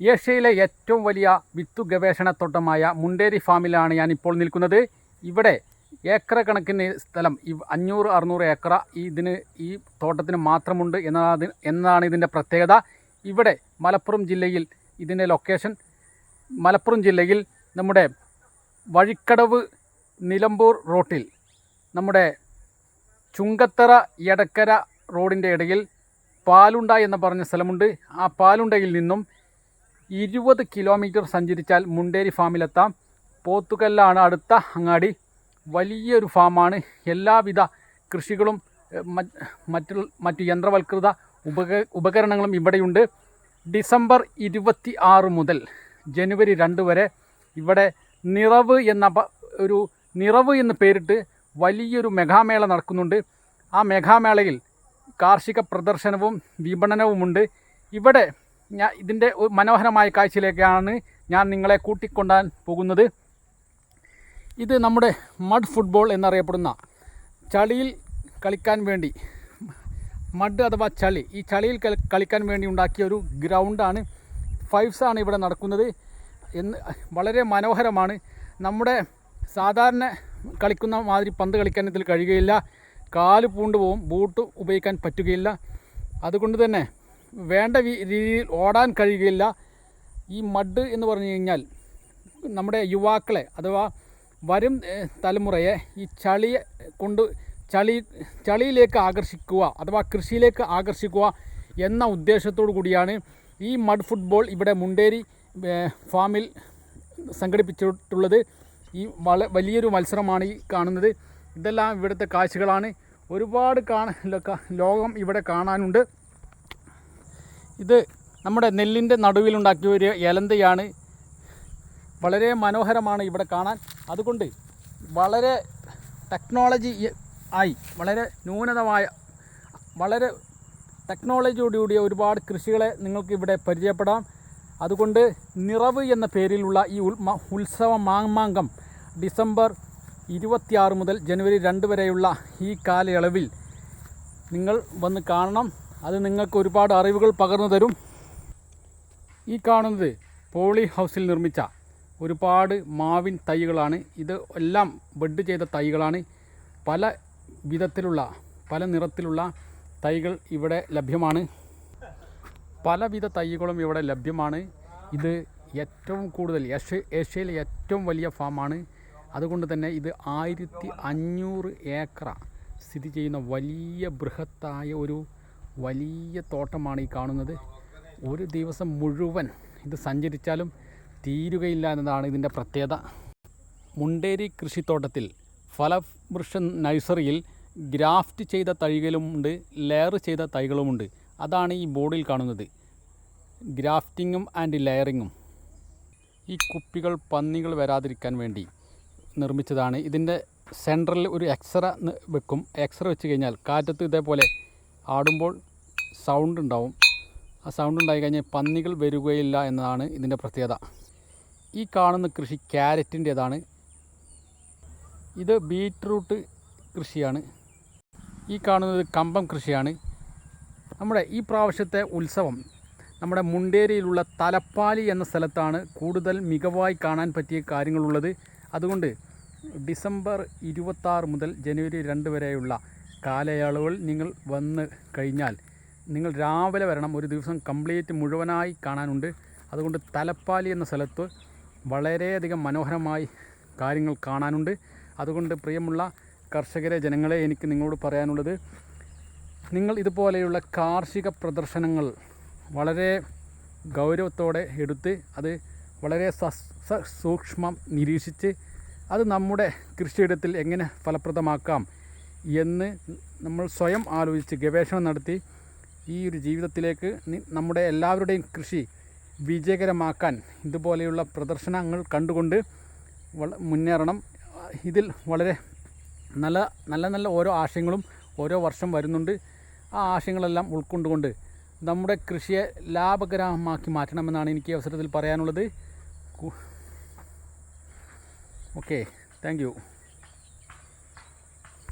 ഏഷ്യയിലെ ഏറ്റവും വലിയ വിത്തു ഗവേഷണത്തോട്ടമായ മുണ്ടേരി ഫാമിലാണ് ഞാൻ ഇപ്പോൾ നിൽക്കുന്നത്. ഇവിടെ ഏക്കർ കണക്കിന് സ്ഥലം ഈ അഞ്ഞൂറ് അറുന്നൂറ് ഏക്കർ ഇതിന് ഈ തോട്ടത്തിന് മാത്രമുണ്ട് എന്നതാണ് എന്നതാണ് ഇതിന്റെ പ്രത്യേകത. ഇവിടെ മലപ്പുറം ജില്ലയിൽ ഇതിന്റെ ലൊക്കേഷൻ മലപ്പുറം ജില്ലയിൽ നമ്മുടെ വഴിക്കടവ് നിലമ്പൂർ റോട്ടിൽ നമ്മുടെ ചുങ്കത്തറ എടക്കര റോഡിന്റെ ഇടയിൽ പാലുണ്ട എന്ന് പറഞ്ഞ സ്ഥലമുണ്ട്. ആ പാലുണ്ടയിൽ നിന്നും ഇരുപത് കിലോമീറ്റർ സഞ്ചരിച്ചാൽ മുണ്ടേരി ഫാമിലെത്താം. പോത്തുകല്ലാണ് അടുത്ത അങ്ങാടി. വലിയൊരു ഫാമാണ്. എല്ലാവിധ കൃഷികളും മറ്റു മറ്റു യന്ത്രവൽകൃത ഉപക ഉപകരണങ്ങളും ഇവിടെയുണ്ട്. ഡിസംബർ ഇരുപത്തി ആറ് മുതൽ ജനുവരി രണ്ട് വരെ ഇവിടെ നിറവ് എന്ന ഒരു നിറവ് എന്ന് പേരിട്ട് വലിയൊരു മെഗാമേള നടക്കുന്നുണ്ട്. ആ മെഗാമേളയിൽ കാർഷിക പ്രദർശനവും വിപണനവുമുണ്ട്. ഇവിടെ ഞാൻ ഇതിന്റെ മനോഹരമായ കാഴ്ചയിലേക്കാണ് ഞാൻ നിങ്ങളെ കൂട്ടിക്കൊണ്ടാൻ പോകുന്നത്. ഇത് നമ്മുടെ മഡ് ഫുട്ബോൾ എന്നറിയപ്പെടുന്ന ചളിയിൽ കളിക്കാൻ വേണ്ടി മഡ് അഥവാ ചളി ഈ ചളിയിൽ കളിക്കാൻ വേണ്ടി ഉണ്ടാക്കിയ ഒരു ഗ്രൗണ്ടാണ് ഫൈവ്സ് ആണ് ഇവിടെ നടക്കുന്നത്. എന്ന് വളരെ മനോഹരമാണ്. നമ്മുടെ സാധാരണ കളിക്കുന്ന മാതിരി പന്ത് കളിക്കാൻ ഇതിൽ കഴിയുകയില്ല. കാൽ പൂണ്ട് പോവും ബൂട്ട് ഉപയോഗിക്കാൻ പറ്റുകയില്ല. അതുകൊണ്ട് തന്നെ വേണ്ട രീതിയിൽ ഓടാൻ കഴിയുകയില്ല. ഈ മഡ് എന്ന് പറഞ്ഞു കഴിഞ്ഞാൽ നമ്മുടെ യുവാക്കളെ അഥവാ വരും തലമുറയെ ഈ ചളിയെ കൊണ്ട് ചളി ചളിയിലേക്ക് ആകർഷിക്കുക അഥവാ കൃഷിയിലേക്ക് ആകർഷിക്കുക എന്ന ഉദ്ദേശത്തോടു കൂടിയാണ് ഈ മഡ് ഫുട്ബോൾ ഇവിടെ മുണ്ടേരി ഫാമിൽ സംഘടിപ്പിച്ചിട്ടുള്ളത്. ഈ വള വലിയൊരു മത്സരമാണ് ഈ കാണുന്നത്. ഇതെല്ലാം ഇവിടുത്തെ കാഴ്ചകളാണ്. ഒരുപാട് കാണ ലോകം ഇവിടെ കാണാനുണ്ട്. ഇത് നമ്മുടെ നെല്ലിന്റെ നടുവിലുണ്ടാക്കിയ ഒരു എലന്തയാണ് വളരെ മനോഹരമാണ് ഇവിടെ കാണാൻ. അതുകൊണ്ട് വളരെ ടെക്നോളജി ആയി വളരെ ന്യൂനതമായ വളരെ ടെക്നോളജിയോടുകൂടിയ ഒരുപാട് കൃഷികളെ നിങ്ങൾക്ക് ഇവിടെ പരിചയപ്പെടാം. അതുകൊണ്ട് നിറവ് എന്ന പേരിലുള്ള ഈ ഉത്സവ മാമാങ്കം ഡിസംബർ ഇരുപത്തിയാറ് മുതൽ ജനുവരി രണ്ട് വരെയുള്ള ഈ കാലയളവിൽ നിങ്ങൾ വന്ന് കാണണം. അത് നിങ്ങൾക്ക് ഒരുപാട് അറിവുകൾ പകർന്നു തരും. ഈ കാണുന്നത് പോളി ഹൗസിൽ നിർമ്മിച്ച ഒരുപാട് മാവിൻ തൈകളാണ്. ഇത് എല്ലാം ബെഡ് ചെയ്ത തൈകളാണ്. പല വിധത്തിലുള്ള പല നിറത്തിലുള്ള തൈകൾ ഇവിടെ ലഭ്യമാണ്. പലവിധ തൈകളും ഇവിടെ ലഭ്യമാണ്. ഇത് ഏറ്റവും കൂടുതൽ ഏഷ്യ ഏഷ്യയിലെ ഏറ്റവും വലിയ ഫാമാണ്. അതുകൊണ്ട് തന്നെ ഇത് ആയിരത്തി അഞ്ഞൂറ് ഏക്കറ സ്ഥിതി ചെയ്യുന്ന വലിയ ബൃഹത്തായ ഒരു വലിയ തോട്ടമാണ് ഈ കാണുന്നത്. ഒരു ദിവസം മുഴുവൻ ഇത് സഞ്ചരിച്ചാലും തീരുകയില്ല എന്നതാണ് ഇതിന്റെ പ്രത്യേകത. മുണ്ടേരി കൃഷിത്തോട്ടത്തിൽ ഫലവൃക്ഷ നഴ്സറിയിൽ ഗ്രാഫ്റ്റ് ചെയ്ത തൈകളുമുണ്ട് ലെയർ ചെയ്ത തൈകളുമുണ്ട് അതാണ് ഈ ബോർഡിൽ കാണുന്നത്. ഗ്രാഫ്റ്റിങ്ങും ആൻഡ് ലെയറിങ്ങും. ഈ കുപ്പികൾ പന്നികൾ വരാതിരിക്കാൻ വേണ്ടി നിർമ്മിച്ചതാണ്. ഇതിന്റെ സെന്ററിൽ ഒരു എക്സറ വെക്കും. എക്സറ വെച്ച് കഴിഞ്ഞാൽ കാറ്റത്ത് ഇതേപോലെ ആടുമ്പോൾ സൗണ്ട് ഉണ്ടാവും ആ സൗണ്ട് ഉണ്ടായി കഴിഞ്ഞാൽ പന്നികൾ വരികയില്ല എന്നതാണ് ഇതിന്റെ പ്രത്യേകത. ഈ കാണുന്ന കൃഷി ക്യാരറ്റിന്റേതാണ്. ഇത് ബീറ്റ്റൂട്ട് കൃഷിയാണ്. ഈ കാണുന്നത് കമ്പം കൃഷിയാണ്. നമ്മുടെ ഈ പ്രാവശ്യത്തെ ഉത്സവം നമ്മുടെ മുണ്ടേരിയിലുള്ള തലപ്പാലി എന്ന സ്ഥലത്താണ് കൂടുതൽ മികവായി കാണാൻ പറ്റിയ കാര്യങ്ങളുള്ളത്. അതുകൊണ്ട് ഡിസംബർ ഇരുപത്താറ് മുതൽ ജനുവരി രണ്ട് വരെയുള്ള കാലയളവിൽ നിങ്ങൾ വന്ന് കഴിഞ്ഞാൽ നിങ്ങൾ രാവിലെ വരണം. ഒരു ദിവസം കംപ്ലീറ്റ് മുഴുവനായി കാണാനുണ്ട്. അതുകൊണ്ട് തലപ്പാലി എന്ന സ്ഥലത്ത് വളരെയധികം മനോഹരമായി കാര്യങ്ങൾ കാണാനുണ്ട്. അതുകൊണ്ട് പ്രിയമുള്ള കർഷകരെ ജനങ്ങളെ എനിക്ക് നിങ്ങളോട് പറയാനുള്ളത് നിങ്ങൾ ഇതുപോലെയുള്ള കാർഷിക പ്രദർശനങ്ങൾ വളരെ ഗൗരവത്തോടെ എടുത്ത് അത് വളരെ സൂക്ഷ്മം നിരീക്ഷിച്ച് അത് നമ്മുടെ കൃഷിയിടത്തിൽ എങ്ങനെ ഫലപ്രദമാക്കാം എന്ന് നമ്മൾ സ്വയം ആലോചിച്ച് ഗവേഷണം നടത്തി ഈ ഒരു ജീവിതത്തിലേക്ക് നമ്മുടെ എല്ലാവരുടെയും കൃഷി വിജയകരമാക്കാൻ ഇതുപോലെയുള്ള പ്രദർശനങ്ങൾ കണ്ടുകൊണ്ട് മുന്നേറണം. ഇതിൽ വളരെ നല്ല നല്ല നല്ല ഓരോ ആശയങ്ങളും ഓരോ വർഷം വരുന്നുണ്ട്. ആ ആശയങ്ങളെല്ലാം ഉൾക്കൊണ്ടുകൊണ്ട് നമ്മുടെ കൃഷിയെ ലാഭകരമാക്കി മാറ്റണമെന്നാണ് എനിക്ക് അവസരത്തിൽ പറയാനുള്ളത്. Okay thank